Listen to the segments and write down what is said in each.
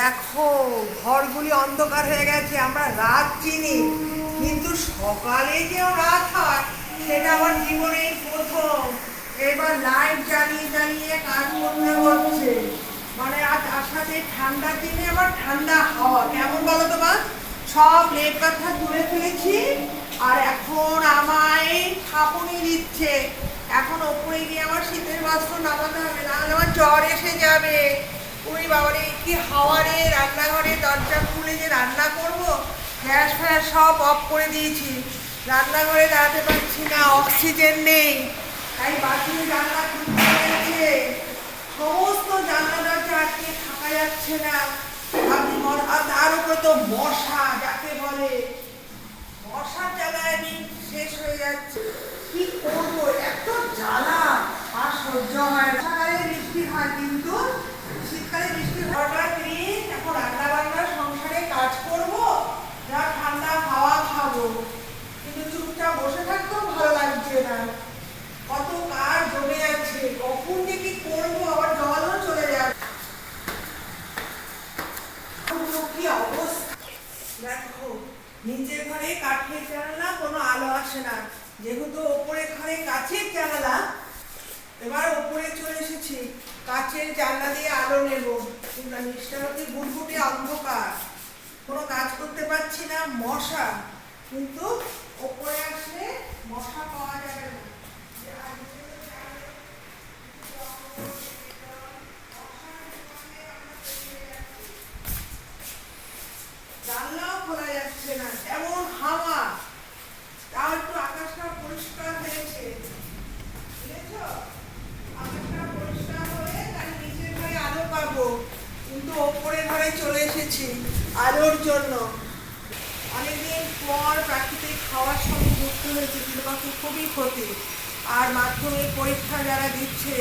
দেখো, ঘরগুলি অন্ধকার হয়ে গেছে, আমরা রাত চিনি, কিন্তু সকালে যে রাত হয়, সেটা আমার জীবনের প্রথম। এবার লাইট জ্বালিয়ে জ্বালিয়ে কাজ করতে হচ্ছে। মানে আজ আসাতে ঠান্ডার দিনে আবার ঠান্ডা হাওয়া, কেমন বলো তো মা? সব লেপ কাঁথা তুলে ফেলেছি, আর এখন আমায় ছাপুনি দিচ্ছে। এখন ওপরে গিয়ে আমার শীতের বস্ত্র নামাতে হবে, নাহলে আমার জ্বর এসে যাবে। ওই বাবারে, কি হাওয়ারে রান্নাঘরে দরজা খুলে যে রান্না করব? গ্যাস ফ্যাস সব অফ করে দিয়েছি। রান্নাঘরে দাঁড়াতে পারছি না, অক্সিজেন নেই। তাই বাথরুমে জানলা খুলতে সমস্ত জানলা দরজা আটকে থাকা যাচ্ছে না। আপনি তার উপরে তো মশা, যাকে বলে। মশার জ্বালায় শেষ হয়ে যাচ্ছে কি করব এত জ্বালা আর সহ্য হয় না সকালে বৃষ্টি হয় কিন্তু শীতকালে বৃষ্টি হঠাৎ এখন রান্না বান্না সংসারে কাজ করব যা ঠান্ডা হাওয়া খাব কিন্তু চুপচাপ বসে থাকতেও ভালো লাগছে না কত কাজ কখন করব, আবার জলও চলে যাবে। কি অবস্থা? দেখো, নিচের ঘরে কাঠের জানালা, কোনো আলো আসে না। যেহেতু ওপরে ঘরে কাছের জানালা, এবার ওপরে চলে এসেছি। কাচের জানলা দিয়ে আলো নেব। কিন্তু নিচটা হচ্ছে গুটগুটি অন্ধকার। কোনো কাজ করতে পারছি না, মশা। কিন্তু ওপরে আসলে মশা পাওয়া যাবে না জানলাও খোলা যাচ্ছে না এমন হাওয়া তাও একটু আকাশটা পরিষ্কার হয়েছে বুঝেছ আকাশটা পরিষ্কার হয়ে তাই নিচের ঘরে আলো পাবো কিন্তু ওপরে ঘরে চলে এসেছি আলোর জন্য। অনেকদিন পর প্রাকৃতিক খাওয়ার সঙ্গে যুক্ত হয়েছে, কিন্তু পাখি খুবই ক্ষতি। আর মাধ্যমিক পরীক্ষা যারা দিচ্ছে,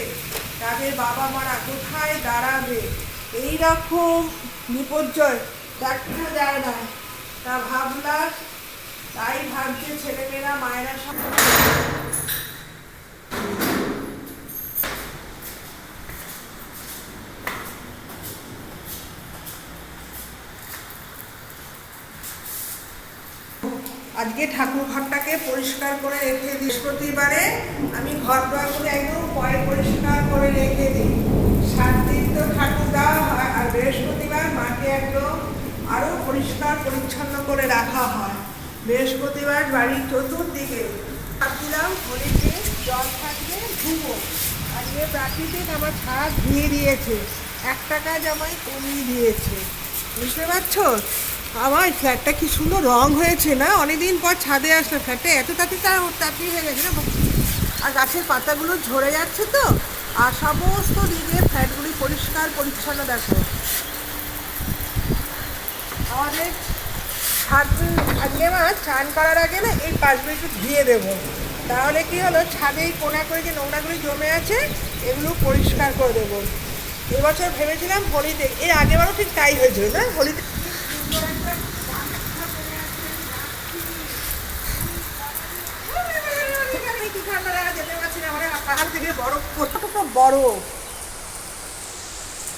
তাদের বাবা মারা কোথায় দাঁড়াবে? এই রকম বিপর্যয় দেখা যায় না। তা ভাবলাম, তাই ভাবছে ছেলেমেয়েরা মায়েরা সব আজকে ঠাকুর ঘরটাকে পরিষ্কার করে রেখে দিই। বৃহস্পতিবারে আমি ঘর দোয়ারগুলো একদম পরে পরিষ্কার করে রেখে দিই। সাত দিন তো ঠাকুর দেওয়া হয় আর বৃহস্পতিবার মাকে একদম আরও পরিষ্কার পরিচ্ছন্ন করে রাখা হয়। বৃহস্পতিবার বাড়ির চতুর্দিকে ভাবছিলাম হোলিতে জল থাকলে ধুবো। আজকে প্রাকৃতিক আমার ছাদ ধুয়ে দিয়েছে এক টাকা জামাই কমিয়ে দিয়েছে। বুঝতে পারছ? আমার ফ্ল্যাটটা কি সুন্দর রং হয়েছে না? অনেকদিন পর ছাদে আসলে ফ্ল্যাটটা এত তাড়াতাড়ি তার তাড়াতাড়ি হয়ে গেছে না? আর গাছের পাতাগুলো ঝরে যাচ্ছে তো। আর সমস্ত দিকে ফ্ল্যাটগুলি পরিষ্কার, পরিচ্ছন্ন, দেখো। আমাদের ছাদ আজকে আমার চান করার আগে না এই পাশগুলো একটু ধুয়ে দেবো। তাহলে কি হলো? ছাদে এই কোনা করে যে নোংরাগুলি জমে আছে, এগুলো পরিষ্কার করে দেবো। এবছর ভেবেছিলাম হোলিতে এর আগেবারও ঠিক তাই হয়েছিল, না? হোলিতে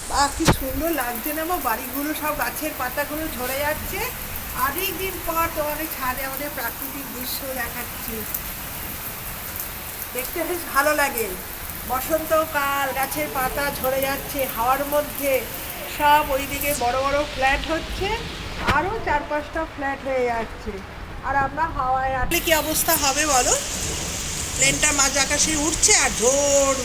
বা কি সুন্দর লাগছে না বাড়িগুলো সব গাছের পাতাগুলো ঝরে যাচ্ছে দিন পর ছাদে প্রাকৃতিক দৃশ্য দেখাচ্ছি দেখতে বেশ ভালো লাগে বসন্তকাল গাছের পাতা ঝরে যাচ্ছে হাওয়ার মধ্যে সব ওইদিকে বড় বড় ফ্ল্যাট হচ্ছে। আরও চার পাঁচটা ফ্ল্যাট হয়ে যাচ্ছে। আর আমরা হাওয়ায় আসলে কি অবস্থা হবে বলো? প্লেনটা মাঝ আকাশে উঠছে আর ঝোর